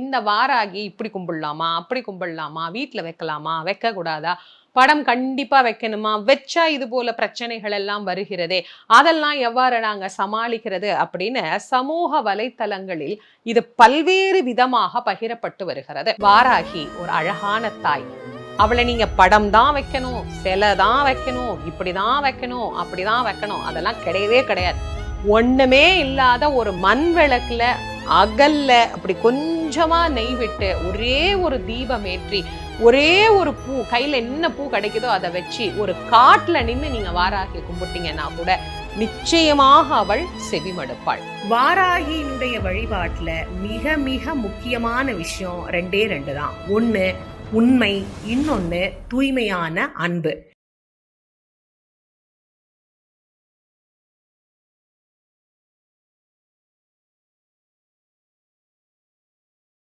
இந்த வாராகி இப்படி கும்பிடலாமா அப்படி கும்பிடலாமா வீட்டில் வைக்கலாமா வைக்கக்கூடாதா? படம் கண்டிப்பா வைக்கணுமா? வச்சா இது போல பிரச்சனைகள் எல்லாம் வருகிறதே அதெல்லாம் எவ்வாறு நாங்க சமாளிக்கிறது அப்படின்னு சமூக வலைத்தளங்களில் இது பல்வேறு விதமாக பகிரப்பட்டு வருகிறது. வாராகி ஒரு அழகான தாய். அவளை நீங்க படம் தான் வைக்கணும் சிலை தான் வைக்கணும் இப்படிதான் வைக்கணும் அப்படிதான் வைக்கணும் அதெல்லாம் கிடையவே கிடையாது. ஒண்ணுமே இல்லாத ஒரு மண் விளக்குல அகல்ல அப்படி கொஞ்சமா நெய் விட்டு ஒரே ஒரு தீபம் ஏற்றி ஒரே ஒரு பூ கையில என்ன பூ கிடைக்குதோ அதை வச்சு ஒரு காட்டுல நின்று நீங்க வாராகி கும்பிட்டீங்கன்னா கூட நிச்சயமாக அவள் செவிமடுப்பாள். வாராகியினுடைய வழிபாட்டுல மிக மிக முக்கியமான விஷயம் ரெண்டே ரெண்டு தான். ஒண்ணு உண்மை இன்னொன்னு தூய்மையான அன்பு.